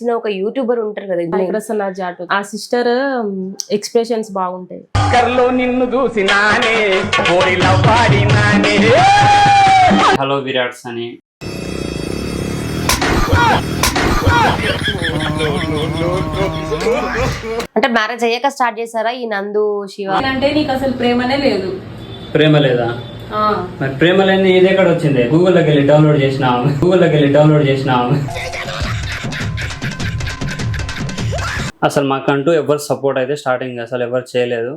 చిన్న ఒక యూట్యూబర్ ఉంటారు కదా జాటు ఆ సిస్టర్ ఎక్స్ప్రెషన్స్ బాగుంటాయి. కర్లో నిన్ను చూసినానే హలో విరాట్స్ అని. అంటే మ్యారేజ్ అయ్యాక స్టార్ట్ చేశారా ఈ నందు శివ? అంటే నీకు అసలు ప్రేమనే లేదు. ప్రేమ లేదా? ఆ, మరి ప్రేమ లేని ఇది ఎక్కడ వచ్చింది? గూగుల్లోకి వెళ్ళి డౌన్లోడ్ చేసినాము గూగుల్లోకి వెళ్ళి డౌన్లోడ్ చేసినాము అసలు మాకంటూ ఎవరు సపోర్ట్ అయితే స్టార్టింగ్ అసలు ఎవరు చేయలేదు.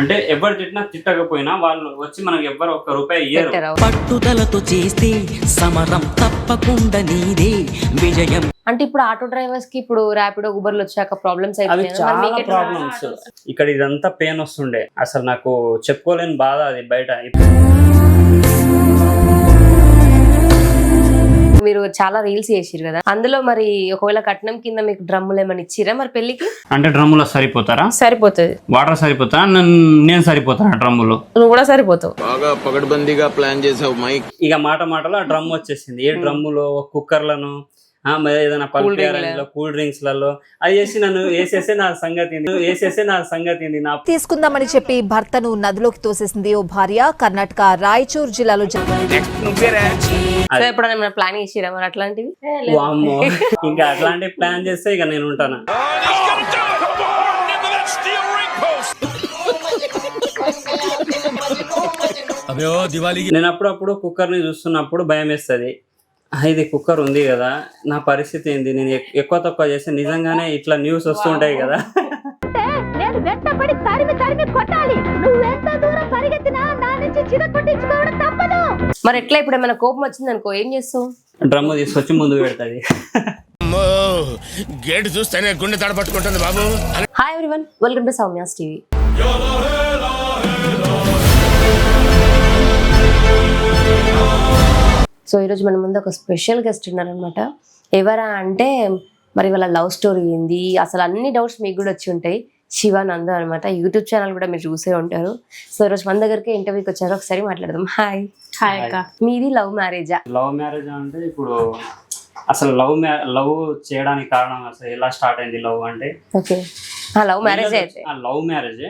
అంటే ఎవరు తిట్టినా తిట్టకపోయినా వాళ్ళు వచ్చి మనకి ఎవరు ఒక్క రూపాయి ఇయ్యరు? పట్టుదలతో చేస్తే సమరం తప్పకుండా నీదే విజయం. అంటే ఇప్పుడు ఆటో డ్రైవర్స్కి ఇప్పుడు ర్యాపిడో ఉబర్లు వచ్చాక ప్రాబ్లమ్స్ అవి చాలా ప్రాబ్లమ్స్ ఇక్కడ ఇదంతా పెయిన్ వస్తుండే. అసలు నాకు చెప్పుకోలేని బాధ అది బయట. మీరు చాలా రీల్స్ చేసిరు కదా. అందులో మరి ఒకవేళ కట్నం కింద మీకు డ్రమ్ములు ఏమైనా ఇచ్చిరా మరి పెళ్ళికి అంటే డ్రమ్ములో సరిపోతారా? సరిపోతుంది. వాటర్ సరిపోతారా నన్ను- నేను సరిపోతాను డ్రమ్ములో? నువ్వు కూడా సరిపోతావు. బాగా పగడ్బందీగా ప్లాన్ చేసావు మైక్. ఇక మాట మాటలో ఆ డ్రమ్ వచ్చేసింది. ఏ డ్రమ్ములో కుక్కర్లను ఏదైనా పల్పేలో కూల్ డ్రింక్స్లలో అది చేసి నన్ను వేసేసే నా సంగతి ఏంది, వేసేసే నా సంగతి తీసుకుందామని చెప్పి భర్తను నదిలోకి తోసేసింది ఓ భార్య కర్ణాటక రాయచూర్ జిల్లాలో ఎప్పుడైనా ప్లాన్ చేసిరా మరి అట్లాంటివి? వామ్మో. ఇంకా అట్లాంటి ప్లాన్ చేస్తే ఇక నేను ఉంటాను? నేను అప్పుడప్పుడు కుక్కర్ని చూస్తున్నప్పుడు భయం వేస్తుంది. ఇది కుక్కర్ ఉంది కదా నా పరిస్థితి ఏంది? నేను ఎక్- ఎక్కువ తక్కువ చేస్తే నిజంగానే ఇట్లా న్యూస్ వస్తుంటాయి కదా. నేను వెంటపడి తరిమి తరిమి కొట్టాలి. నువ్వెంత దూరం పరిగెత్తినా నా నుంచి చిరకొట్టించుకోవడం తప్పదు. మరి ఎట్లా ఇప్పుడు ఏమైనా కోపం వచ్చింది అనుకో ఏం చేస్తావు? డ్రమ్ తీసుకొచ్చి ముందు పెడుతుంది. గేట్ చూస్తేనే గుండె తడపట్టుకుంటుంది బాబు. Hi everyone welcome to Soumya's TV so ఈరోజు మన ముందు ఒక స్పెషల్ గెస్ట్ ఉన్నారనమాట ఎవరా అంటే మరి వాళ్ళ లవ్ స్టోరీ ఏంది? అసలు అన్ని డౌట్స్ మీకు కూడా వచ్చి ఉంటాయి. శివానంద్ అనమాట యూట్యూబ్ ఛానల్ కూడా మీరు చూసే ఉంటారు. సో ఈరోజు మన దగ్గరికి ఇంటర్వ్యూకి వచ్చారు. ఒకసారి మాట్లాడదాం. హాయ్ హాయ్ అక్క. మీది లవ్ మ్యారేజా? లవ్ మ్యారేజ్ అంటే ఇప్పుడు అసలు లవ్ మ్యా లవ్ చేయడానికి కారణం అసలు ఎలా స్టార్ట్ అయింది లవ్ అంటే? ఓకే. లవ్ మ్యారేజ్ అయితే. Love marriage.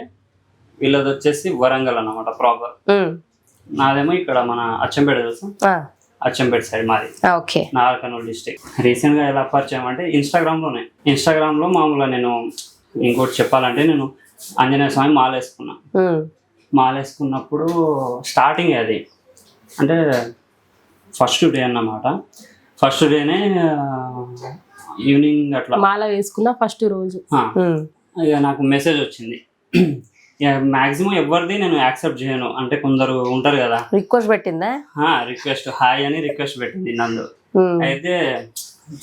వీళ్ళది వచ్చేసి వరంగల్ అన్నమాట ప్రాపర్. నాదేమో ఇక్కడ మన అచ్చంపేట తెలుసు? ఆ, అచ్చంపేట సైడ్ మాది. ఓకే. నాగర్కర్నూలు డిస్టిక్ రీసెంట్గా ఎలా పరిచయం అంటే ఇన్స్టాగ్రామ్లోనే ఇన్స్టాగ్రామ్లో మామూలుగా నేను ఇంకోటి చెప్పాలంటే నేను ఆంజనేయ స్వామి మాల వేసుకున్నా ఉమ్. మాల వేసుకున్నప్పుడు స్టార్టింగ్ అది. అంటే ఫస్ట్ డే అన్నమాట. ఫస్ట్ డేనే ఈవినింగ్ అట్లా. మాల వేసుకున్న ఫస్ట్ రోజు. ఇక నాకు మెసేజ్ వచ్చింది. మాక్సిమం ఎవరిది నేను యాక్సెప్ట్ చేయను. అంటే కొందరు ఉంటారు కదా. రిక్వెస్ట్ పెట్టిందా? రిక్వెస్ట్ హాయ్ అని రిక్వెస్ట్ పెట్టింది నందు. ఉమ్. అయితే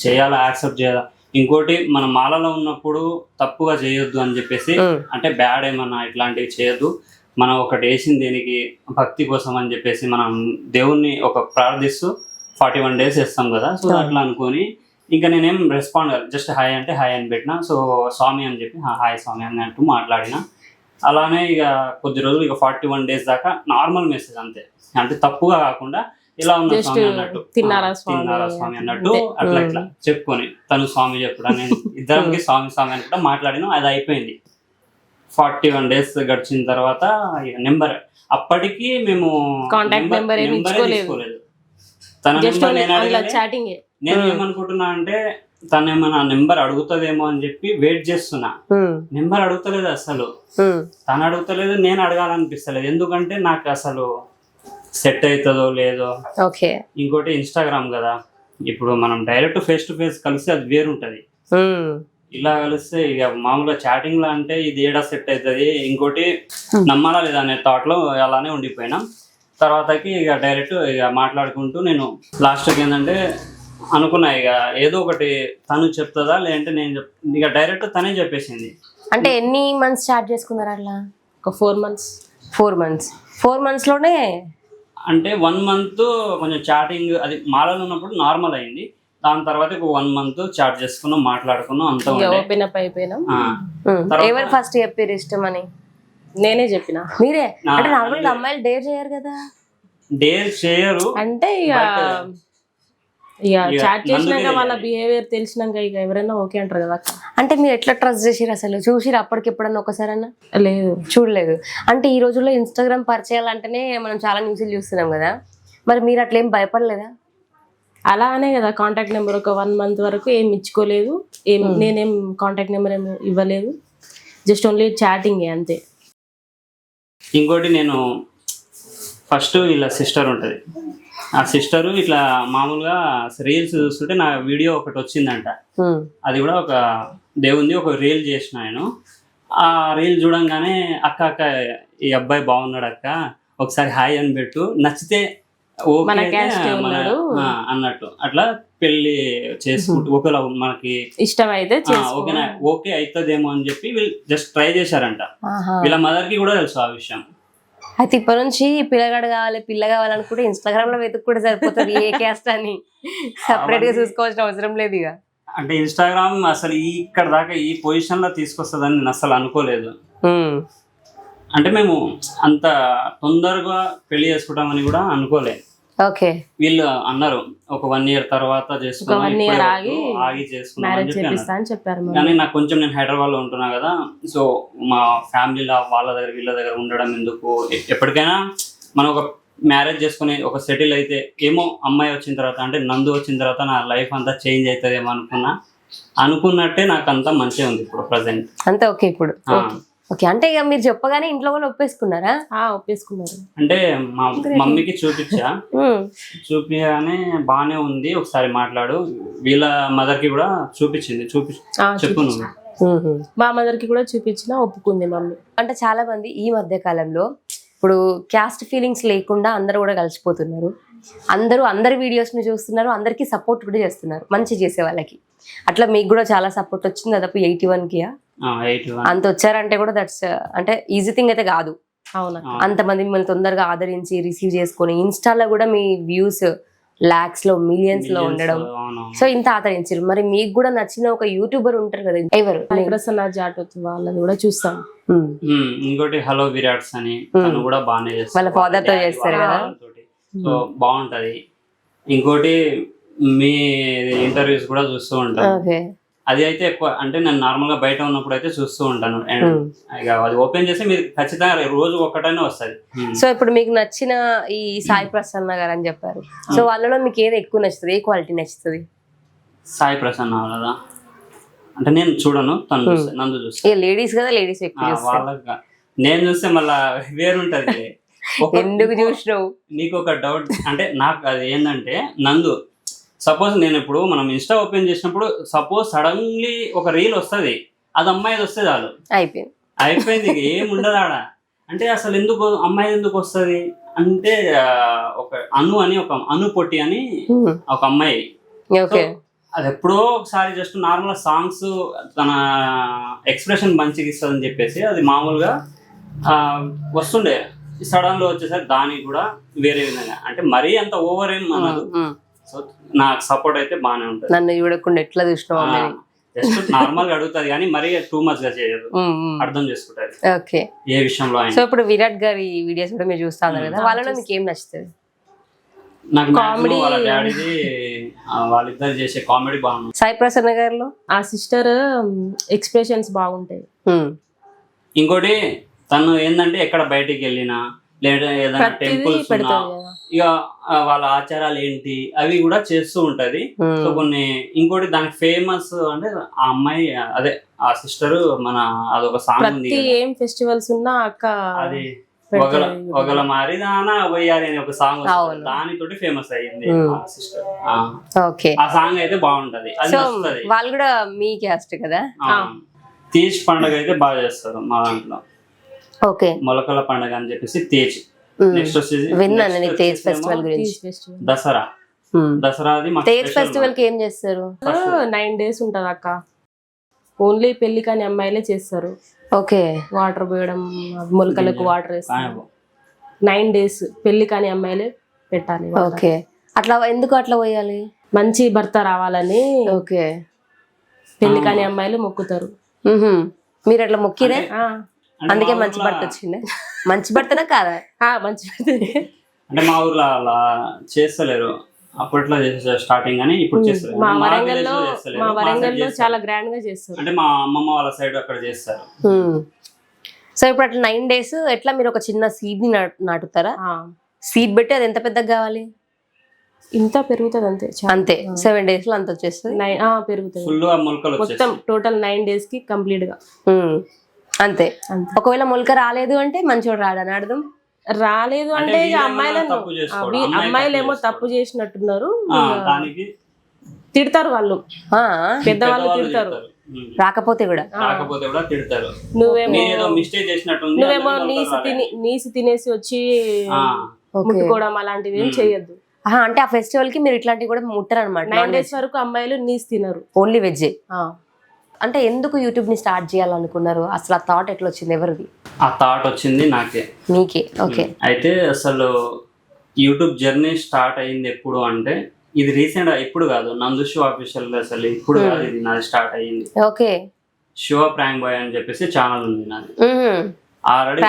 చేయాలా యాక్సెప్ట్ చేయాలా? ఇంకోటి మన మాలలో ఉన్నప్పుడు తప్పుగా చేయొద్దు అని చెప్పేసి ఉమ్. అంటే బ్యాడ్ ఏమన్నా ఇట్లాంటివి చేయొద్దు. మనం ఒకటి వేసింది దేనికి భక్తి కోసం అని చెప్పేసి మనం దేవుణ్ణి ఒక ప్రార్థిస్తూ ఫార్టీ వన్ డేస్ వేస్తాం కదా. సో అట్లా అనుకొని ఇంకా నేనేం రెస్పాండ్ జస్ట్ హాయ్ అంటే హాయ్ అని పెట్టిన. సో స్వామి అని చెప్పి "హా, హాయ్ స్వామి అని అంటూ మాట్లాడిన. అలానే ఇక కొద్ది రోజులు ఇక ఫార్టీ వన్ డేస్ దాకా నార్మల్ మెసేజ్ అంతే. అంటే తప్పుగా కాకుండా ఇలా ఉన్న స్వామి అన్నట్టు. తిన్నారా స్వామి అన్నట్టు. అట్లా. ఇట్లా చెప్పుకొని తను స్వామి చెప్పడం నేను ఇద్దరికి స్వామి స్వామి అని కూడా మాట్లాడినాం. అది అయిపోయింది. ఫార్టీ వన్ డేస్ గడిచిన తర్వాత నెంబర్ అప్పటికి మేము నెంబరే. తీసుకోలేదు. తన నెంబర్ నేను నేను ఏమనుకుంటున్నా అంటే తను ఏమైనా నెంబర్ అడుగుతుందేమో అని చెప్పి వెయిట్ చేస్తున్నా. నెంబర్ అడుగుతలేదు అసలు. తను అడుగుతలేదు నేను అడగాలనిపిస్తలేదు. ఎందుకంటే నాకు అసలు సెట్ అవుతుందో లేదో. ఇంకోటి ఇన్స్టాగ్రామ్ కదా. ఇప్పుడు మనం డైరెక్ట్ ఫేస్ టు ఫేస్ కలిసి అది వేరుంటది. ఇలా కలిస్తే ఇక మామూలుగా చాటింగ్లో అంటే ఇది ఏడా సెట్ అవుతుంది ఇంకోటి నమ్మాలా లేదా అనే థాట్లో అలానే ఉండిపోయినా. తర్వాతకి ఇక డైరెక్ట్ ఇక మాట్లాడుకుంటూ నేను లాస్ట్కి ఏంటంటే అనుకున్నా ఇక ఏదో ఒకటి తను చెప్తుందా లేదంటే నేను చెప్ ఇక డైరెక్ట్ తనే చెప్పేసింది. అంటే ఎన్ని మంత్స్ స్టార్ట్ చేసుకున్నారు అట్లా? ఒక four months. Four months. Four మంత్స్లోనే అంటే వన్ మంత్ కొంచెం చాటింగ్ అది మాలలో ఉన్నప్పుడు నార్మల్ అయింది. దాని తర్వాత ఒక వన్ మంత్ చాట్ చేసుకున్నాం మాట్లాడుకున్నాం అంతా ఓపెన్ అప్ అయిపోయినాం. ఎవరు ఫస్ట్ చెప్పారు ఇష్టం అని? నేనే చెప్పిన. మీరే? అంటే అమ్మాయిలు డేర్ చేయరు కదా? డేర్ చేయరు అంటే ఇక చాట్ చేసినాక వాళ్ళ. బిహేవియర్ తెలిసినాక ఇక ఎవరైనా ఓకే అంటారు కదా అంటే మీరు ఎట్లా ట్రస్ట్ చేసిరు అసలు? చూసిరు అప్పటికి ఎప్పుడన్నా ఒకసారన్నా? లేదు. చూడలేదు. అంటే ఈ రోజుల్లో ఇన్స్టాగ్రామ్ పరిచయాలు అంటేనే మనం చాలా న్యూస్లు చూస్తున్నాం కదా. మరి మీరు అట్లా ఏం భయపడలేదా? అలా అనే కదా కాంటాక్ట్ నెంబర్ ఒక వన్ మంత్ వరకు ఏం ఇచ్చుకోలేదు. ఏం నేనేం కాంటాక్ట్ నెంబర్ ఏం ఇవ్వలేదు. జస్ట్ ఓన్లీ చాటింగ్ అంతే. ఇంకోటి నేను ఫస్ట్ వీళ్ళ సిస్టర్ ఉంటుంది. ఆ సిస్టర్ ఇట్లా మామూలుగా రీల్స్ చూస్తుంటే నా వీడియో ఒకటి వచ్చిందంట. అది కూడా ఒక దేవుంది ఒక రీల్ చేసిన నేను. ఆ రీల్ చూడంగానే అక్క అక్క ఈ అబ్బాయి బాగున్నాడు అక్క ఒకసారి హాయ్ అని పెట్టు నచ్చితే ఓకే అన్నట్టు. అట్లా పెళ్ళి చేసుకుంటూ ఒకవేళ మనకి ఇష్టం అయితే ఆ, చేసుకో. ఓకేనా? ఓకే అవుతుందేమో అని చెప్పి వీళ్ళు జస్ట్ ట్రై చేశారంట. వీళ్ళ మదర్కి కూడా తెలుసు ఆ విషయం. అయితే ఇప్పటి నుంచి పిల్లగాడు కావాలి పిల్ల కావాలనుకుంటే ఇన్స్టాగ్రామ్లో వెతుకు కూడా సరిపోతుంది ఏ క్యాస్ట్ అని. సపరేట్గా చూసుకోవాల్సిన అవసరం లేదు ఇక. అంటే ఇన్స్టాగ్రామ్ అసలు ఈ ఇక్కడ దాకా ఈ పొజిషన్లో తీసుకొస్తుందని నేను అసలు అనుకోలేదు. అంటే మేము అంత తొందరగా పెళ్ళి చేసుకుంటామని కూడా అనుకోలేదు. ఓకే. వీళ్ళు అన్నారు ఒక వన్ ఇయర్ తర్వాత వద్దు, ఆగి అని చెప్పారు మరి. కానీ నాకు కొంచెం నేను హైదరాబాద్లో ఉంటున్నా కదా సో మా ఫ్యామిలీలో వాళ్ళ దగ్గర వీళ్ళ దగ్గర ఉండడం ఎందుకు? ఎప్పటికైనా మనం ఒక మ్యారేజ్ చేసుకుని ఒక సెటిల్ అయితే ఏమో అమ్మాయి వచ్చిన తర్వాత అంటే నందు వచ్చిన తర్వాత నా లైఫ్ అంతా చేంజ్ అవుతుందేమో అనుకున్నా అనుకున్నట్టే నాకు అంతా మంచిగా ఉంది ఇప్పుడు ప్రజెంట్ అంతే ఓకే ఇప్పుడు. ఓకే అంటే ఇక మీరు చెప్పగానే ఇంట్లో వాళ్ళు ఒప్పేసుకున్నారా? ఆ, ఒప్పేసుకున్నారు. అంటే మా మమ్మీకి చూపించా. ఉమ్. చూపించగానే బాగానే ఉంది ఒకసారి మాట్లాడు. వీళ్ళ మదర్కి కూడా చూపించింది చూపి చెప్పు నువ్వు. ఉహు. మా మదర్కి కూడా చూపించిన ఒప్పుకుంది మమ్మీ. అంటే చాలా మంది ఈ మధ్య కాలంలో ఇప్పుడు క్యాస్ట్ ఫీలింగ్స్ లేకుండా అందరూ కూడా కలిసిపోతున్నారు. అందరూ అందరి వీడియోస్ని చూస్తున్నారు అందరికీ సపోర్ట్ కూడా చేస్తున్నారు. మంచి చేసే వాళ్ళకి. అట్లా మీకు కూడా చాలా సపోర్ట్ వచ్చింది? దాదాపు ఎయిటీ వన్కి ఎయిట్ అంత వచ్చారంటే కూడా దట్స్ అంటే ఈజీ థింగ్ అయితే కాదు. అవునా అంతమంది మిమ్మల్ని తొందరగా ఆదరించి రిసీవ్ చేసుకొని ఇన్స్టాలో కూడా మీ వ్యూస్ లాక్స్లో మిలియన్స్లో ఉండడం. సో ఇంత ఆదరించారు మరి మీకు కూడా నచ్చిన ఒక యూట్యూబర్ ఉంటారు కదా ఎవరు? ప్రసన్న వాళ్ళది కూడా చూస్తాం. ఉమ్. ఇంకోటి హలో విరాట్స్ అని తను కూడా బాగానే చేస్తాడు వాళ్ళ father తో చేస్తారు కదా? సో బాగుంటది. ఇంకోటి మీ ఇంటర్వ్యూస్ కూడా చూస్తూ ఓకే అది అయితే ఎక్కువ. అంటే నేను నార్మల్గా బయట ఉన్నప్పుడు అయితే చూస్తూ ఉంటాను. Hmm. ఇక అది ఓపెన్ చేస్తే మీరు ఖచ్చితంగా రోజు ఒక్కటైనా వస్తుంది. సో ఇప్పుడు మీకు నచ్చిన ఈ సాయి ప్రసన్న గారు అని చెప్పారు. సో వాళ్ళలో మీకు ఏది ఎక్కువ నచ్చుతుంది? ఏ క్వాలిటీ నచ్చుతుంది? సాయి ప్రసన్న కదా అంటే నేను చూడను తను చూస్తే నందు చూస్తే. ఇక లేడీస్ కదా లేడీస్ వాళ్ళకి నేను చూస్తే మళ్ళా వేరుంటది. ఒక- ఎందుకు చూసినావు? నీకు ఒక డౌట్ అంటే నాకు అది ఏంటంటే నందు సపోజ్ నేను ఇప్పుడు మనం ఇన్స్టా ఓపెన్ చేసినప్పుడు సపోజ్ సడన్లీ ఒక రీల్ వస్తుంది. అది అమ్మాయిది వస్తే చాలు. అయిపోయింది. అయిపోయింది ఏం ఉండదు ఆడ. అంటే అసలు ఎందుకు అమ్మాయి ఎందుకు వస్తుంది? అంటే ఒక అను అని ఒక అను పొట్టి అని Hmm. ఒక అమ్మాయి. ఓకే. అది ఎప్పుడో ఒకసారి జస్ట్ నార్మల్ సాంగ్స్ తన ఎక్స్ప్రెషన్ మంచిగా ఇస్తుందని చెప్పేసి అది మామూలుగా వస్తుండే. సడన్లో వచ్చేసరికి దానికి కూడా వేరే విధంగా. అంటే మరీ అంత ఓవర్ ఏం అనదు. సో నాకు సపోర్ట్ అయితే బాగానే ఉంటుంది. నన్ను చూడకుండా ఎట్లా చూసినావు అమ్మని? జస్ట్ నార్మల్గా అడుగుతుంది కానీ మరీ టూ మచ్గా చేయదు. అర్థం చేసుకుంటది. ఓకే. ఏ విషయంలో సో అయినా ఇప్పుడు విరాట్ గారి వీడియోస్ కూడా మీరు చూస్తా ఉన్నారు కదా వాళ్ళలో మీకు ఏం నచ్చుతుంది? నాకు Comedy- వాళ్ళ డాడీది వాళ్ళిద్దరు చేసే కామెడీ బాగుంది. సాయి ప్రసన్న గారిలో? ఆ సిస్టర్ ఎక్స్ప్రెషన్స్ బాగుంటాయి. ఉమ్. ఇంకోటి తను ఏంటంటే ఎక్కడ బయటికి వెళ్ళినా లేదా ఏదైనా ప్రతిదీ టెంపుల్స్ పెడతారు కదా. ఇక వాళ్ళ ఆచారాలు ఏంటి అవి కూడా చేస్తూ ఉంటది. సో కొన్ని ఇంకోటి దానికి ఫేమస్ అంటే ఆ అమ్మాయి అదే ఆ సిస్టర్ మన అదొక సాంగ్ ఉంది. ఏం ఫెస్టివల్స్ ఉన్నా అక్క అది. ఒగల ఒగల మారి దానా అనే ఒక సాంగ్. దానితోటి ఫేమస్ అయ్యింది సిస్టర్ ఓకే. ఆ సాంగ్ అయితే బాగుంటది. అది వాళ్ళు కూడా మీ క్యాస్ట్ కదా? తీజ్ పండుగ అయితే బాగా చేస్తారు మా దాంట్లో. ఓకే. మొలకల పండుగ అని చెప్పేసి తేజ్. నెక్స్ట్ వచ్చేసి విన్నాను next నేను తేజ్ ఫెస్టివల్ గురించి. దసరా. దసరాది తేజ్ ఫెస్టివల్కి ఏం చేస్తారు? నైన్ డేస్ ఉంటది అక్క. ఓన్లీ పెళ్ళి కాని అమ్మాయిలే చేస్తారు. ఓకే. వాటర్ పోయడం మొలకలకు వాటర్ వేస్తారు. నైన్ డేస్ పెళ్ళి కాని అమ్మాయిలే పెట్టాలి. ఓకే. అట్లా ఎందుకు అట్లా పోయాలి? మంచి భర్త రావాలని ఓకే. పెళ్ళి కాని అమ్మాయిలు మొక్కుతారు. మీరు అట్లా మొక్కిరే? అందుకే మంచి భర్త వచ్చిండే. మంచి భర్తనా కాదా? ఆ, మంచి అంటే మా ఊర్లో అలా చేస్తలేరు. అప్పట్లో చేసే స్టార్టింగ్ అని ఇప్పుడు చేస్తారు మా వరంగల్లో వరంగల్లో. చాలా గ్రాండ్గా చేస్తారు. అంటే మా అమ్మమ్మ వాళ్ళ సైడ్ అక్కడ చేస్తారు. సో ఇప్పుడు అట్లా నైన్ డేస్ ఎట్లా మీరు ఒక చిన్న సీడ్ని నాటు- నాటుతారా? ఆ, సీడ్ పెట్టి అది ఎంత పెద్దగా కావాలి? ఇంత పెరుగుతుంది అంతే. అంతే. సెవెన్ డేస్లో అంత వచ్చేస్తుంది? పెరుగుతుంది. ఫుల్గా మొలకలు మొత్తం టోటల్ నైన్ డేస్కి కంప్లీట్గా. అంతే. ఒకవేళ మొలక రాలేదు అంటే మంచోడు రాడని అర్థం? రాలేదు అంటే ఇక అమ్మాయిలను అమ్మాయిలు తప్పు ఏమో. తప్పు చేసినట్టున్నారు. తిడతారు వాళ్ళు. ఆ, పెద్దవాళ్ళు తిడతారు. రాకపోతే కూడా. కాకపోతే కూడా తిడతారు. నువ్వేమో మిస్టేక్ నువ్వేమో నీసి తిని నీసి తినేసి వచ్చి ముట్టుకోవడం అలాంటివి ఏం చేయొద్దు. అంటే ఆ ఫెస్టివల్కి మీరు ఇట్లాంటివి కూడా ముట్టరు అనమాట నైన్ డేస్ వరకు అమ్మాయిలు నీసి తినరు. ఓన్లీ వెజ్ ఆ. అంటే ఎందుకు యూట్యూబ్ని స్టార్ట్ చేయాలనుకున్నారు? అసలు ఆ థాట్ ఎట్లా వచ్చింది ఎవరిది? ఆ థాట్ వచ్చింది నాకే. మీకే ఓకే. అయితే అసలు యూట్యూబ్ జర్నీ స్టార్ట్ అయింది ఎప్పుడు అంటే ఇది రీసెంట్ ఇప్పుడు కాదు నందు షో ఆఫీషియల్ అసలు ఇప్పుడు కాదు ఇది నాది స్టార్ట్ అయ్యింది. ఓకే. శివ ప్రాంక్ బాయ్ అని చెప్పేసి ఛానల్ ఉంది నాది. Already?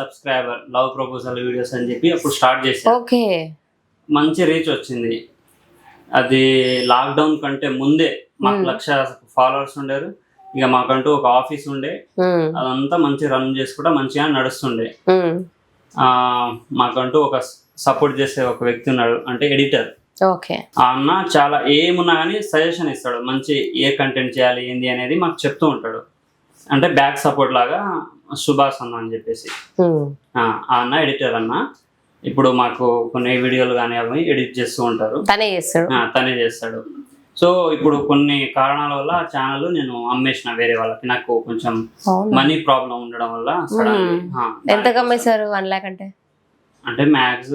Subscriber love proposal videos అని చెప్పి అప్పుడు స్టార్ట్ చేశాను ఓకే. మంచి రీచ్ వచ్చింది. అది లాక్డౌన్ కంటే ముందే మాకు లక్ష ఫాలోవర్స్ ఉండేరు. ఇక మాకంటూ ఒక ఆఫీస్ ఉండే. అదంతా మంచి రన్ చేసుకుంటా మంచిగా నడుస్తుండే. మాకంటూ ఒక సపోర్ట్ చేసే ఒక వ్యక్తి ఉన్నాడు అంటే ఎడిటర్ అన్న చాలా ఏమున్నా కానీ సజెషన్ ఇస్తాడు. మంచి ఏ కంటెంట్ చేయాలి ఏంది అనేది మాకు చెప్తూ ఉంటాడు. అంటే బ్యాక్ సపోర్ట్ లాగా సుభాష్ అన్న అని చెప్పేసి. ఆ అన్న ఎడిటర్ అన్న. ఇప్పుడు మాకు కొన్ని వీడియోలు కానీ అవి ఎడిట్ చేస్తూ ఉంటారు. తనే చేస్తాడు. ఆ, తనే చేస్తాడు. సో ఇప్పుడు కొన్ని కారణాల వల్ల ఆ ఛానల్ నేను అమ్మేసిన వేరే వాళ్ళకి నాకు కొంచెం అవునా? మనీ ప్రాబ్లం ఉండడం వల్ల suddenly, ఆ, ఎంత కమ్మేశారు? వన్ ల్యాక్ అంటే? అంటే మ్యాక్స్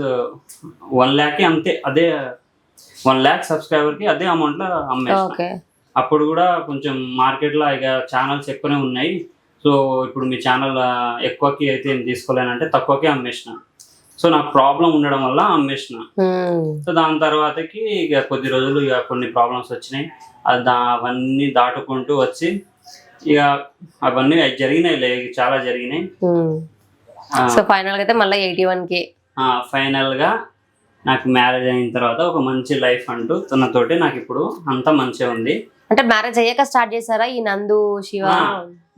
వన్ ల్యాక్ అంతే అదే వన్ ల్యాక్ సబ్స్క్రైబర్కి అదే అమౌంట్లో అమ్మేసిన. ఓకే. అప్పుడు కూడా కొంచెం మార్కెట్లో ఇక ఛానల్స్ ఎక్కువనే ఉన్నాయి. సో ఇప్పుడు మీ ఛానల్ ఎక్కువకి అయితే ఏం తీసుకోలేనంటే తక్కువకి అమ్మేసిన. సో నాకు ప్రాబ్లం ఉండడం వల్ల అమ్మేసిన. మ్మ్. సో దాని తర్వాతకి ఇక కొద్ది రోజులు ఇక కొన్ని ప్రాబ్లమ్స్ వచ్చినాయి. అది దా అవన్నీ దాటుకుంటూ వచ్చి ఇక అవన్నీ అవి జరిగినాయి లే చాలా జరిగినాయి. సో ఫైనల్గా అయితే మళ్ళీ ఎయిటీ వన్ కే ఫైనల్గా నాకు మ్యారేజ్ అయిన తర్వాత ఒక మంచి లైఫ్ అంటూ తనతోటి నాకు ఇప్పుడు అంతా మంచిగా ఉంది. అంటే మ్యారేజ్ అయ్యాక స్టార్ట్ చేశారా ఈ నందు శివ?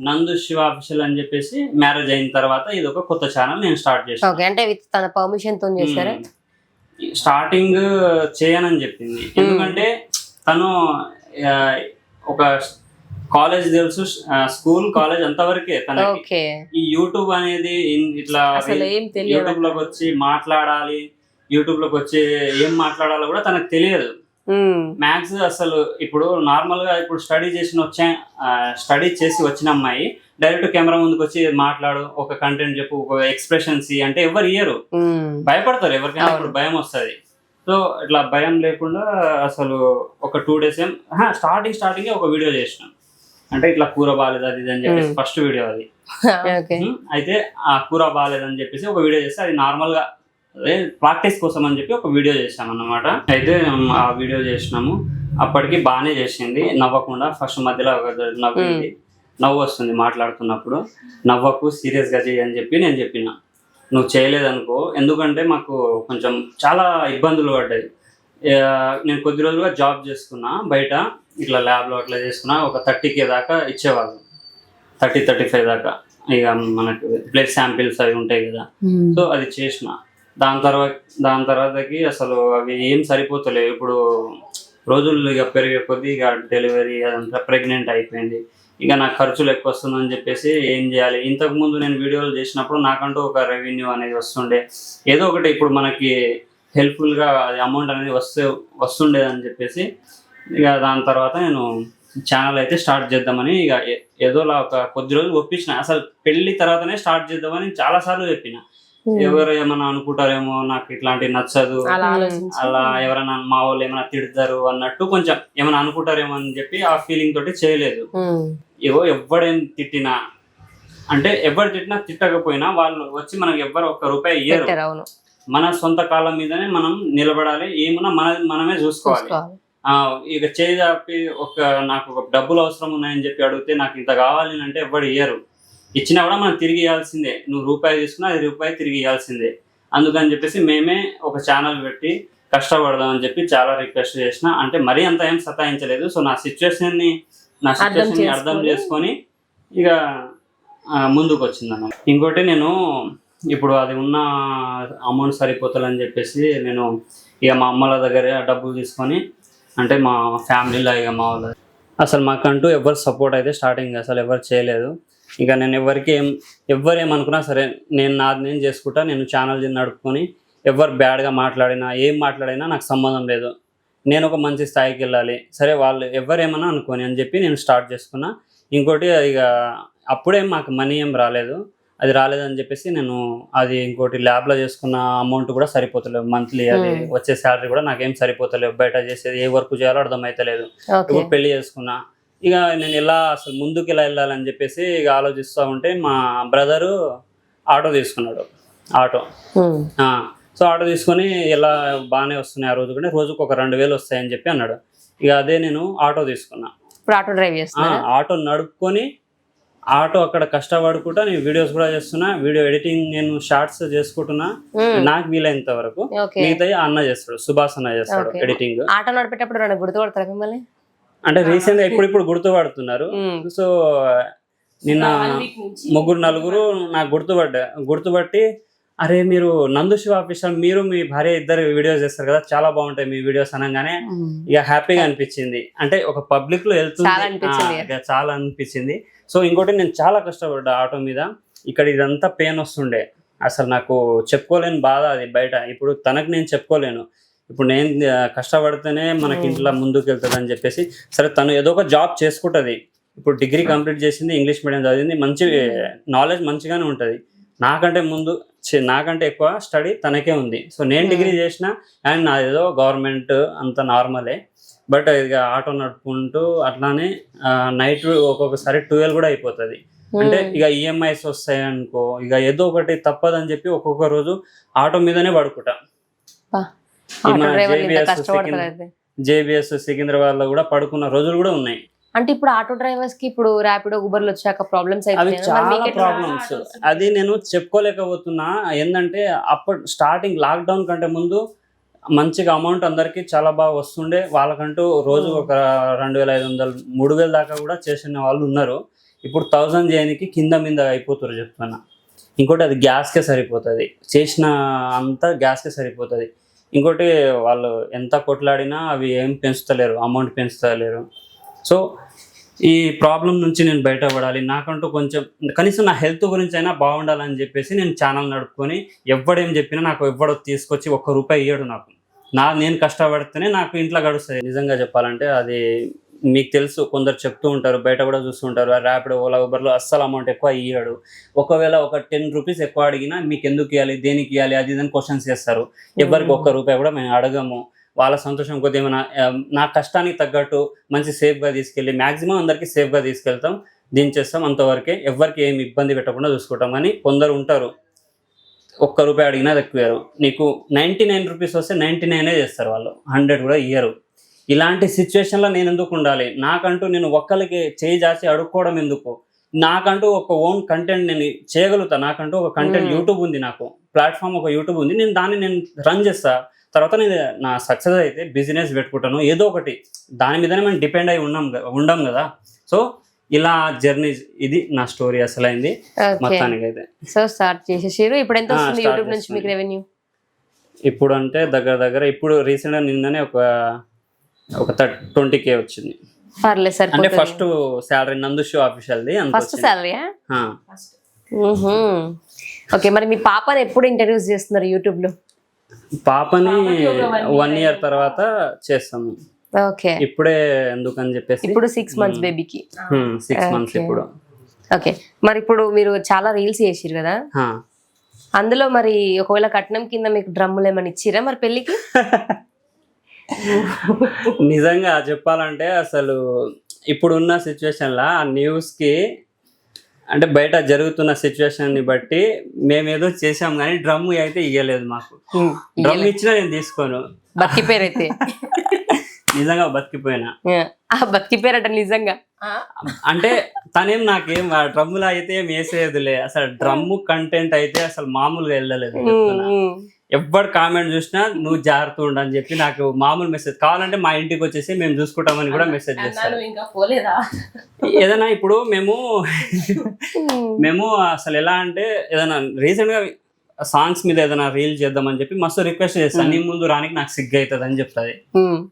నందు శివ ఆఫీషియల్ అని చెప్పేసి మ్యారేజ్ అయిన తర్వాత ఇది ఒక కొత్త ఛానల్ నేను స్టార్ట్ ఓకే అంటే విత్ తన పర్మిషన్తో చేశారా? స్టార్టింగ్ చేయనని చెప్పింది. ఎందుకంటే తను ఒక కాలేజ్ తెలుసు స్కూల్ కాలేజ్ అంతవరకే తనకి. ఓకే. ఈ యూట్యూబ్ అనేది ఇట్లా యూట్యూబ్లోకి వచ్చి మాట్లాడాలి యూట్యూబ్లోకి వచ్చి ఏం మాట్లాడాలో కూడా తనకు తెలియదు. మ్యాథ్స్ అసలు ఇప్పుడు నార్మల్గా ఇప్పుడు స్టడీ చేసిన వచ్చే స్టడీ చేసి వచ్చిన అమ్మాయి డైరెక్ట్ కెమెరా ముందుకు వచ్చి మాట్లాడు ఒక కంటెంట్ చెప్పు ఒక ఎక్స్ప్రెషన్స్ అంటే ఎవరు ఇయ్యరు. భయపడతారు ఎవరికైనా ఇప్పుడు భయం వస్తుంది. సో ఇట్లా భయం లేకుండా అసలు ఒక టూ డేస్ ఏం స్టార్టింగ్ స్టార్టింగ్ ఒక వీడియో చేసినాం. అంటే ఇట్లా కూర బాగాలేదు అది అని చెప్పేసి ఫస్ట్ వీడియో అది. అయితే ఆ కూర బాగాలేదని చెప్పేసి ఒక వీడియో చేస్తే అది నార్మల్గా ప్రాక్టీస్ కోసం అని చెప్పి ఒక వీడియో చేసాం అన్నమాట అయితే ఆ వీడియో చేసినాము. అప్పటికి బాగానే చేసింది. నవ్వకుండా ఫస్ట్ మధ్యలో ఒక నవ్వింది. నవ్వు వస్తుంది మాట్లాడుతున్నప్పుడు. నవ్వకు సీరియస్గా చేయి అని చెప్పి నేను చెప్పిన. నువ్వు చేయలేదనుకో. ఎందుకంటే మాకు కొంచెం చాలా ఇబ్బందులు పడ్డాయి. నేను కొద్ది రోజులుగా జాబ్ చేసుకున్నా. బయట ఇట్లా ల్యాబ్లో అట్లా చేసుకున్నా. ఒక థర్టీ కే దాకా ఇచ్చేవాళ్ళు. థర్టీ థర్టీ ఫైవ్ దాకా. ఇక మనకు బ్లడ్ శాంపిల్స్ అవి ఉంటాయి కదా. సో అది చేసిన. దాని తర్వాత దాని తర్వాతకి అసలు అవి ఏం సరిపోతలేవు. ఇప్పుడు రోజులు ఇక పెరిగే కొద్దీ ఇక డెలివరీ అదంతా ప్రెగ్నెంట్ అయిపోయింది. ఇక నాకు ఖర్చులు ఎక్కువ వస్తుందని చెప్పేసి ఏం చేయాలి? ఇంతకుముందు నేను వీడియోలు చేసినప్పుడు నాకంటూ ఒక రెవెన్యూ అనేది వస్తుండే. ఏదో ఒకటి ఇప్పుడు మనకి హెల్ప్ఫుల్గా అమౌంట్ అనేది వస్తే వస్తుండేదని చెప్పేసి ఇక దాని తర్వాత నేను ఛానల్ అయితే స్టార్ట్ చేద్దామని ఇక ఏదోలా ఒక కొద్ది రోజులు ఒప్పించిన. అసలు పెళ్ళి తర్వాతనే స్టార్ట్ చేద్దామని చాలాసార్లు చెప్పిన. ఎవరు ఏమైనా అనుకుంటారేమో నాకు ఇట్లాంటివి నచ్చదు అలా ఆలోచించి. అలా ఎవరైనా మా వాళ్ళు ఏమైనా తిడతారు అన్నట్టు కొంచెం ఏమైనా అనుకుంటారేమో అని చెప్పి ఆ ఫీలింగ్ తోటి చేయలేదు. మ్మ్. ఏవో ఎవడేం తిట్టినా అంటే ఎవరు తిట్టినా తిట్టకపోయినా వాళ్ళు వచ్చి మనకి ఎవ్వరు ఒక్క రూపాయి ఇయ్యరు. మన సొంత కాళ్ళ మీదనే మనం నిలబడాలి ఏమున్నా మన మనమే చూసుకోవాలి. ఇక చేయి ఒక నాకు ఒక డబ్బులు అవసరం ఉన్నాయని చెప్పి అడిగితే నాకు ఇంత కావాలి అంటే ఎవరు ఇయ్యరు. ఇచ్చినా కూడా మనం తిరిగి ఇవ్వాల్సిందే. నువ్వు రూపాయి తీసుకున్నా అది రూపాయి తిరిగి ఇవ్వాల్సిందే. అందుకని చెప్పేసి మేమే ఒక ఛానల్ పెట్టి కష్టపడదాం అని చెప్పి చాలా రిక్వెస్ట్ చేసిన. అంటే మరీ అంత ఏం సతాయించలేదు. సో నా సిచ్యువేషన్ని నా అర్థం సిచ్యువేషన్ని అర్థం చేసుకొని- ఇక ముందుకు వచ్చిందన్న ఇంకోటి నేను ఇప్పుడు అది ఉన్న అమౌంట్ సరిపోతుందని చెప్పేసి నేను ఇక మా అమ్మల దగ్గర డబ్బులు తీసుకొని అంటే మా ఫ్యామిలీలో ఇక మా వాళ్ళ అసలు మాకంటూ ఎవరు సపోర్ట్ అయితే స్టార్టింగ్ అసలు ఎవరు చేయలేదు. ఇక నేను ఎవరికి ఏం ఎవరు ఏమనుకున్నా సరే నేను నాది నేను చేసుకుంటా నేను ఛానల్ నడుపుకొని ఎవరు బ్యాడ్గా మాట్లాడినా ఏం మాట్లాడినా నాకు సంబంధం లేదు. నేను ఒక మంచి స్థాయికి వెళ్ళాలి. సరే వాళ్ళు ఎవరేమన్నా అనుకోని అని చెప్పి నేను స్టార్ట్ చేసుకున్నా. ఇంకోటి ఇక అప్పుడేం మాకు మనీ ఏం రాలేదు. అది రాలేదని చెప్పేసి నేను అది ఇంకోటి ల్యాబ్లో చేసుకున్న అమౌంట్ కూడా సరిపోతలేవు మంత్లీ అది Hmm. వచ్చే శాలరీ కూడా నాకేం సరిపోతలేవు బయట చేసేది ఏ వర్క్ చేయాలో అర్థమైతలేదు. ఇప్పుడు పెళ్ళి చేసుకున్నా. ఇక నేను ఎలా అసలు ముందుకు ఎలా వెళ్ళాలని చెప్పేసి ఇక ఆలోచిస్తూ ఉంటే మా బ్రదరు ఆటో తీసుకున్నాడు. ఆటో. సో ఆటో తీసుకొని ఎలా బాగానే వస్తున్నాయి ఆ రోజు కూడా. రోజుకు ఒక రెండు వేలు వస్తాయని చెప్పి అన్నాడు. ఇక అదే నేను ఆటో తీసుకున్నా. ఆటో డ్రైవ్ చేస్తున్నా? ఆటో నడుపుకొని ఆటో అక్కడ కష్టపడుకుంటా నేను వీడియోస్ కూడా చేస్తున్నా. వీడియో ఎడిటింగ్ నేను షార్ట్స్ చేసుకుంటున్నా. నాకు వీలైనంత వరకు మిగతా అన్న చేస్తాడు. సుభాష్ అన్న చేస్తాడు. ఎడిటింగ్. ఆటో నడిపేటప్పుడు గుర్తుపడతారా మిమ్మల్ని? అంటే రీసెంట్గా ఇప్పుడు ఇప్పుడు గుర్తుపడుతున్నారు. సో నిన్న ముగ్గురు నలుగురు నాకు గుర్తుపడ్డా గుర్తుపట్టి అరే మీరు నందు శివ ఆఫీషియల్ మీరు మీ భార్య ఇద్దరు వీడియోస్ చేస్తారు కదా చాలా బాగుంటాయి మీ వీడియోస్ అనగానే. ఇక హ్యాపీగా అనిపించింది. అంటే ఒక పబ్లిక్లో వెళ్తుంది చాలా అనిపించింది. సో ఇంకోటి నేను చాలా కష్టపడ్డా ఆటో మీద. ఇక్కడ ఇదంతా పెయిన్ వస్తుండే. అసలు నాకు చెప్పుకోలేని బాధ అది బయట. ఇప్పుడు తనకు నేను చెప్పుకోలేను. ఇప్పుడు నేను కష్టపడితేనే మనకి ఇంట్లో ముందుకు వెళ్తుంది అని చెప్పేసి సరే తను ఏదో ఒక జాబ్ చేసుకుంటుంది. ఇప్పుడు డిగ్రీ కంప్లీట్ చేసింది ఇంగ్లీష్ మీడియం చదివింది మంచి నాలెడ్జ్ మంచిగానే ఉంటుంది. నాకంటే ముందు నాకంటే ఎక్కువ స్టడీ తనకే ఉంది. సో నేను డిగ్రీ చేసిన అండ్ నాది ఏదో గవర్నమెంట్ అంత నార్మలే. బట్ ఇక ఆటో నడుపుకుంటూ అట్లానే నైట్ ఒక్కొక్కసారి ట్వెల్వ్ కూడా అయిపోతుంది. అంటే ఇక ఈఎంఐస్ వస్తాయి అనుకో ఇక ఏదో ఒకటి తప్పదని చెప్పి ఒక్కొక్క రోజు ఆటో మీదనే పడుకుంటా. జేబిఎస్ సికింద్రాబాద్లో కూడా పడుకున్న రోజులు కూడా ఉన్నాయి. అంటే ఇప్పుడు ఆటో డ్రైవర్స్కి ఇప్పుడు ర్యాపిడో ఉబర్లు వచ్చాక ప్రాబ్లమ్స్ అవి చాలా ప్రాబ్లమ్స్ అది నేను చెప్పుకోలేకపోతున్నా. ఏంటంటే అప్పుడు స్టార్టింగ్ లాక్డౌన్ కంటే ముందు మంచిగా అమౌంట్ అందరికి చాలా బాగా వస్తుండే. వాళ్ళకంటూ రోజు ఒక రెండు వేల ఐదు వందలు మూడు వేల దాకా కూడా చేసిన వాళ్ళు ఉన్నారు. ఇప్పుడు థౌజండ్ చేయడానికి కింద మీద అయిపోతారు చెప్తున్నా. ఇంకోటి అది గ్యాస్కే సరిపోతుంది. చేసిన అంతా గ్యాస్కే సరిపోతుంది. ఇంకోటి వాళ్ళు ఎంత కొట్లాడినా అవి ఏం పెంచుతలేరు అమౌంట్ పెంచుతలేరు. సో ఈ ప్రాబ్లం నుంచి నేను బయటపడాలి. నాకంటూ కొంచెం కనీసం నా హెల్త్ గురించి అయినా బాగుండాలని చెప్పేసి నేను ఛానల్ నడుపుకొని ఎవడేం చెప్పినా నాకు ఎవడో తీసుకొచ్చి ఒక్క రూపాయి ఇయ్యడు నాకు. నా నేను కష్టపడితేనే నాకు ఇంట్లో గడుస్తుంది. నిజంగా చెప్పాలంటే అది మీకు తెలుసు కొందరు చెప్తూ ఉంటారు బయట కూడా చూస్తుంటారు ర్యాపిడ్ ఓలా ఉబర్లో అస్సలు అమౌంట్ ఎక్కువ ఇయ్యడు. ఒకవేళ ఒక టెన్ రూపీస్ ఎక్కువ అడిగినా మీకు ఎందుకు ఇవ్వాలి దేనికి ఇవ్వాలి అది ఇదని క్వశ్చన్స్ చేస్తారు. ఎవరికి ఒక్క రూపాయి కూడా మేము అడగము. వాళ్ళ సంతోషం కొద్ది ఏమైనా నా కష్టానికి తగ్గట్టు మంచి సేఫ్గా తీసుకెళ్ళి మ్యాక్సిమం అందరికీ సేఫ్గా తీసుకెళ్తాం దించేస్తాం అంతవరకే ఎవరికి ఏమి ఇబ్బంది పెట్టకుండా చూసుకుంటాం. కానీ కొందరు ఉంటారు ఒక్క రూపాయి అడిగినా ఎక్కువారు నీకు నైంటీ నైన్ రూపీస్ వస్తే నైంటీ నైనే చేస్తారు వాళ్ళు. హండ్రెడ్ కూడా ఇయ్యరు. ఇలాంటి సిచ్యువేషన్లో నేను ఎందుకు ఉండాలి? నాకంటూ నేను ఒక్కరికి చేయి జాచి అడుక్కోవడం ఎందుకు? నాకంటూ ఒక ఓన్ కంటెంట్ నేను చేయగలుగుతా. నాకంటూ ఒక కంటెంట్. యూట్యూబ్ ఉంది నాకు. ప్లాట్ఫామ్ ఒక యూట్యూబ్ ఉంది. నేను దాన్ని నేను రన్ చేస్తా. తర్వాత నేను నా సక్సెస్ అయితే బిజినెస్ పెట్టుకుంటాను. ఏదో ఒకటి. దాని మీదనే మనం డిపెండ్ అయి ఉన్నాం ఉండం కదా. సో ఇలా జర్నీ ఇది నా స్టోరీ అసలైంది. మొత్తానికి అయితే సో స్టార్ట్ చేసేసారు ఇప్పుడు ఎంత ఆ, వస్తుంది start యూట్యూబ్ నుంచి మీకు చేస్తున్నాను. రెవెన్యూ ఇప్పుడు అంటే దగ్గర దగ్గర ఇప్పుడు రీసెంట్గా నిన్ననే ఒక ఒక ట్వంటీ కే వచ్చింది. పర్లేదు సార్ అంటే ఫస్ట్ శాలరీ నందు షో ఆఫీషియల్ది అంత ఫస్ట్ ఆ. ఓకే మరి మీ పాపని ఎప్పుడు ఇంట్రడ్యూస్ చేస్తున్నారు యూట్యూబ్లో పాపని వన్ ఇయర్ తర్వాత చేస్తాము. ఓకే. ఇప్పుడే ఎందుకని చెప్పేసి ఇప్పుడు సిక్స్ మంత్స్ బేబీకి సిక్స్ మంత్స్. ఇప్పుడు. ఓకే. మరి ఇప్పుడు మీరు చాలా రీల్స్ చేసిరు కదా? ఆ. అందులో మరి ఒకవేళ కట్నం కింద మీకు డ్రమ్ములు ఏమైనా ఇచ్చిరా మరి పెళ్ళికి? నిజంగా చెప్పాలంటే అసలు ఇప్పుడున్న సిచ్యువేషన్లో ఆ న్యూస్కి అంటే బయట జరుగుతున్న సిచ్యువేషన్ని బట్టి మేమేదో చేసాం కానీ డ్రమ్ అయితే ఇయ్యలేదు మాకు. డ్రమ్ ఇచ్చినా నేను తీసుకోను. బతికిపోయారైతే నిజంగా బతికిపోయినా. ఆ బతికిపోయారట నిజంగా. అంటే తనేం నాకేం ఆ డ్రమ్ములో అయితే ఏం వేసేదిలే అసలు డ్రమ్ము కంటెంట్ అయితే అసలు మామూలుగా వెళ్ళలేదు ఎవ్వరు కామెంట్ చూసినా నువ్వు జాగ్రత్త ఉండు అని చెప్పి నాకు మామూలు మెసేజ్ కావాలంటే మా ఇంటికి వచ్చేసి మేము చూసుకుంటామని కూడా మెసేజ్ చేస్తారు. నువ్వు ఇంకా పోలేదా? ఏదైనా ఇప్పుడు మేము మేము అసలు ఎలా అంటే ఏదైనా రీసెంట్గా సాంగ్స్ మీద ఏదైనా రీల్ చేద్దామని చెప్పి మస్తు రిక్వెస్ట్ చేస్తాను నీ ముందు రానికి నాకు సిగ్గు అవుతుంది అని చెప్తుంది.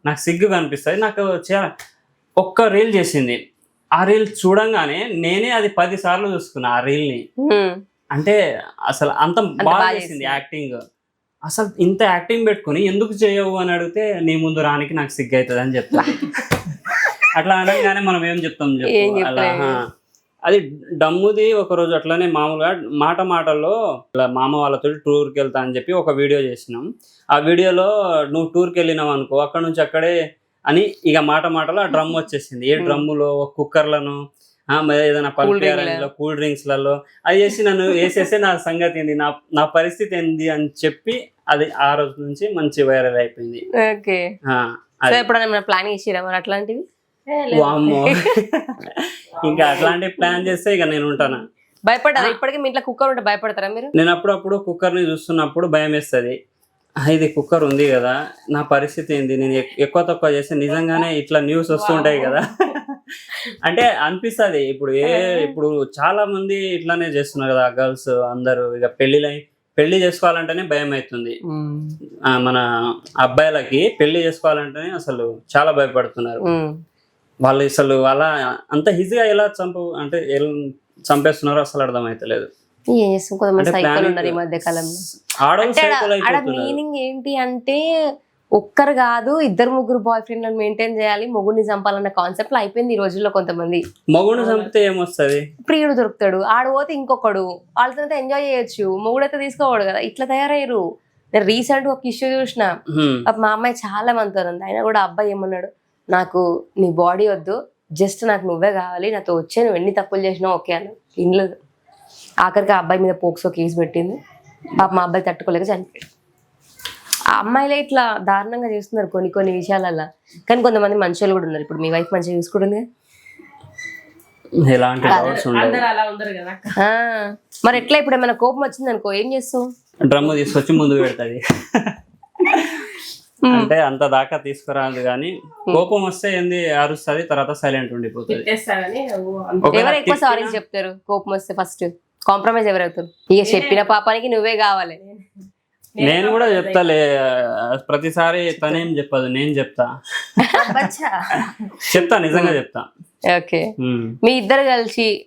నాకు సిగ్గు కనిపిస్తుంది నాకు చేయాలి ఒక్క రీల్ చేసింది. ఆ రీల్ చూడంగానే నేనే అది పది సార్లు చూసుకున్నా ఆ రీల్ని. అంటే అసలు అంత బాగా చేసింది. యాక్టింగ్ అసలు ఇంత యాక్టింగ్ పెట్టుకుని ఎందుకు చేయవు అని అడిగితే నీ ముందు రానికి నాకు సిగ్గు అవుతుంది అని చెప్తా. అట్లా అనగానే మనం ఏం చెప్తాం చెప్పు? అలా. అది డమ్ముది ఒక రోజు అట్లనే మామూలుగా మాట మాటల్లో ఇలా మామ వాళ్ళతో టూర్కి వెళ్తా అని చెప్పి ఒక వీడియో చేసినాం. ఆ వీడియోలో నువ్వు టూర్కి వెళ్ళినావు అనుకో అక్కడ నుంచి అక్కడే అని ఇక మాట మాటలో ఆ డ్రమ్ వచ్చేసింది. ఏ డ్రమ్ములో కుక్కర్లను ఏదైనా పల్పి drink arrange లో. కూల్ డ్రింక్స్లలో అది చేసి నన్ను వేసేస్తే నా సంగతి ఏంది? నా నా పరిస్థితి ఏంది అని చెప్పి అది ఆ రోజు నుంచి మంచి వైరల్ అయిపోయింది. ఓకే. ఆ, సో అది. ఎప్పుడైనా ప్లాన్ చేసిరా మరి అట్లాంటివి? ఇంకా అట్లాంటి ప్లాన్ చేస్తే ఇక నేను ఉంటాను? భయపడ్డారా ఇప్పటికీ మీ ఇంట్లో కుక్కర్ ఉంటే భయపడతారా మీరు? నేను అప్పుడప్పుడు కుక్కర్ని చూస్తున్నప్పుడు భయం వేస్తుంది. ఇది కుక్కర్ ఉంది కదా నా పరిస్థితి ఏంది? నేను ఎక్- ఎక్కువ తక్కువ చేస్తే నిజంగానే ఇట్లా న్యూస్ వస్తుంటాయి కదా. అంటే అనిపిస్తుంది. ఇప్పుడు ఏ ఇప్పుడు చాలా మంది ఇట్లానే చేస్తున్నారు కదా గర్ల్స్ అందరూ. ఇక పెళ్ళిలై పెళ్ళి చేసుకోవాలంటేనే భయం అవుతుంది మన అబ్బాయిలకి పెళ్ళి చేసుకోవాలంటేనే అసలు చాలా భయపడుతున్నారు. వాళ్ళు అసలు అలా అంత ఈజీగా ఎలా చంపు అంటే చంపేస్తున్నారో అసలు అర్థమైతలేదు. ఏం చేస్తాం కొంతమంది సైకోలు ఉన్నారు ఈ మధ్య కాలంలో. మీనింగ్ ఏంటి అంటే ఒక్కరు కాదు ఇద్దరు ముగ్గురు బాయ్ ఫ్రెండ్ మెయింటైన్ చేయాలి. మొగుడిని చంపాలన్న కాన్సెప్ట్లో అయిపోయింది ఈ రోజుల్లో కొంతమంది. మగుడు చంపితే ఏమొస్తుంది? ప్రియుడు దొరుకుతాడు. ఆడు పోతే ఇంకొకడు. వాళ్ళతో ఎంజాయ్ చేయొచ్చు. మొగుడైతే తీసుకోవాడు కదా. ఇట్లా తయారయ్యారు. నేను రీసెంట్ ఒక ఇష్యూ చూసిన. మా అమ్మాయి చాలా మంది ఉంది ఆయన కూడా అబ్బాయి ఏమన్నాడు? నాకు నీ బాడీ వద్దు. జస్ట్ నాకు నువ్వే కావాలి. నాతో వచ్చే. నువ్వు ఎన్ని తప్పులు చేసినావు ఓకే అన్న ఇంట్లో ఆఖరికి ఆ అబ్బాయి మీద పోక్సో కేసు పెట్టింది. పాప మా అబ్బాయి తట్టుకోలేక చనిపోయాడు. అమ్మాయిలే ఇట్లా దారుణంగా చేస్తున్నారు కొన్ని కొన్ని విషయాలల్లో. కానీ కొంతమంది మంచోళ్ళు కూడా ఉన్నారు. ఇప్పుడు మీ వైఫ్ మంచిగా చూసుకుంటుంది ఎలాంటి డౌట్స్ ఉండవు. అందరు అలా ఉండరు కదా అక్క. ఆ, మరి ఎట్లా ఇప్పుడు ఏమైనా కోపం వచ్చింది అనుకో ఏం చేస్తావు? డ్రమ్ తీసుకొచ్చి ముందు పెడతది. అంటే అంత దాకా తీసుకురాదు కానీ కోపం వస్తే ఏంది అరుస్తుంది తర్వాత సైలెంట్ ఉండిపోతుంది. ఎవరు ఎక్కువ సారీ చెప్తారు? కోపం వస్తే ఫస్ట్ కాంప్రమైజ్ ఎవరు అవుతారు? ఇక చెప్పిన పాపానికి నువ్వే కావాలి. నేను కూడా చెప్తాలే ప్రతిసారి తనేం చెప్పదు నేను చెప్తా. చెప్తా నిజంగా చెప్తా. ఓకే. మీ ఇద్దరు కలిసి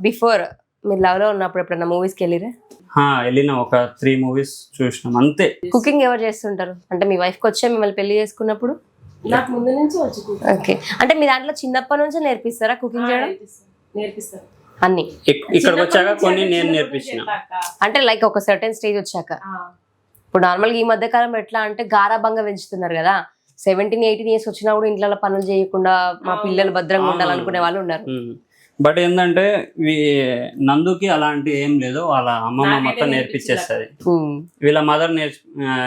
బిఫోర్ మీరు లవ్లో ఉన్నప్పుడు ఎప్పుడన్నా మూవీస్కి వెళ్ళిరా? హా, వెళ్ళిన ఒక త్రీ మూవీస్ చూసినాం అంతే. కుకింగ్ ఎవరు చేస్తుంటారు? అంటే మీ వైఫ్కి వచ్చే మిమ్మల్ని పెళ్ళి చేసుకున్నప్పుడు? నాకు ముందు నుంచి వచ్చి. ఓకే. అంటే మీ దాంట్లో చిన్నప్పటి నుంచి నేర్పిస్తారా కుకింగ్ చేయడం? నేర్పిస్తారు. అన్ని. ఇక్- ఇక్కడికి వచ్చాక కొన్ని నేను నేర్పించిన. అంటే లైక్ ఒక సర్టెన్ స్టేజ్ వచ్చాక. ఇప్పుడు నార్మల్గా ఈ మధ్య కాలంలో ఎట్లా అంటే గారాబంగా పెంచుతున్నారు కదా. సెవెంటీన్ ఎయిటీన్ ఇయర్స్ వచ్చినా కూడా ఇంట్లో పనులు చేయకుండా మా పిల్లలు భద్రంగా ఉండాలనుకునే వాళ్ళు ఉన్నారు. బట్ ఏంటంటే నందుకి అలాంటి ఏం లేదు. వాళ్ళ అమ్మమ్మ మొత్తం నేర్పించేస్తుంది. వీళ్ళ మదర్ నేర్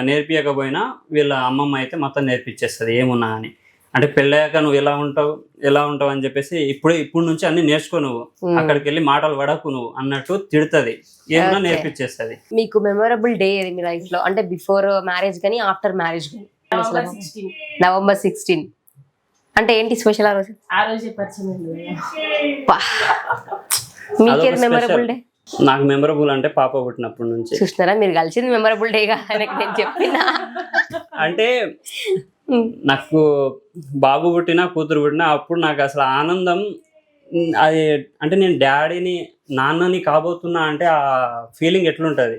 నేర్పియకపోయినా వీళ్ళ అమ్మమ్మ అయితే మొత్తం నేర్పించేస్తుంది. ఏమున్నా అని. అంటే పెళ్ళయ్యాక నువ్వు ఎలా ఉంటావు ఎలా ఉంటావు అని చెప్పేసి ఇప్పుడు ఇప్పుడు నుంచి అన్ని నేర్చుకో నువ్వు. ఉమ్. అక్కడికి వెళ్ళి మాటలు పడకు నువ్వు అన్నట్టు తిడుతుంది. ఏమన్నా. నేర్పించేస్తుంది. మీకు మెమొరబుల్ డే ఏది మీ లైఫ్లో? అంటే బిఫోర్ మ్యారేజ్ కానీ ఆఫ్టర్ మ్యారేజ్ కానీ? నవంబర్ సిక్స్టీన్ అంటే ఏంటి స్పెషల్ ఆ రోజు? ఆ రోజే పరిచయం. మీకేది మెమొరబుల్. డే నాకు మెమరబుల్ అంటే పాప పుట్టినప్పటి నుంచి. చూస్తున్నారా? మీరు కలిసింది మెమొరబుల్ డే ఆయనకి నేను చెప్పినా. అంటే నాకు బాబు పుట్టినా కూతురు పుట్టినా అప్పుడు నాకు అసలు ఆనందం అది అంటే నేను డాడీని నాన్నని కాబోతున్నా అంటే ఆ ఫీలింగ్ ఎట్లుంటది?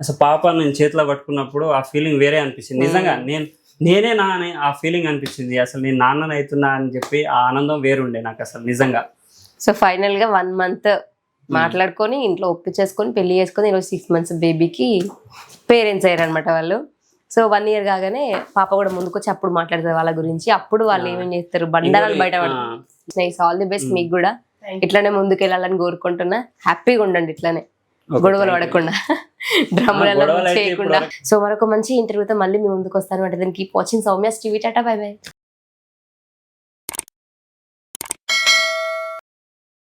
అసలు పాప నేను చేతిలో పట్టుకున్నప్పుడు ఆ ఫీలింగ్ వేరే అనిపించింది నిజంగా నేను నేనే నా అని ఆ ఫీలింగ్ అనిపించింది అసలు నేను నాన్నని అవుతున్నా అని చెప్పి ఆ ఆనందం వేరుండే నాకు అసలు నిజంగా. సో ఫైనల్గా వన్ మంత్ మాట్లాడుకొని ఇంట్లో ఒప్పించేసుకొని పెళ్ళి చేసుకొని ఈరోజు సిక్స్ మంత్స్ బేబీకి పేరెంట్స్ అయ్యారు అనమాట వాళ్ళు. సో వన్ ఇయర్ కాగానే పాప కూడా ముందుకొచ్చి అప్పుడు మాట్లాడతారు వాళ్ళ గురించి. అప్పుడు వాళ్ళు ఏమేం చేస్తారు? బండారాలు బయట పడతారు ఆల్ ది బెస్ట్ మీకు కూడా. ఇట్లానే ముందుకు వెళ్ళాలని కోరుకుంటున్నా హ్యాపీగా ఉండండి ఇట్లానే. గొడవలు. పడకుండా. డ్రమ్ములలో చేయకుండా. సో మరొక మంచి ఇంటర్వ్యూతో మళ్ళీ మీ ముందుకు వస్తాను అంటే దానికి watching Soumya's TV. Tata bye bye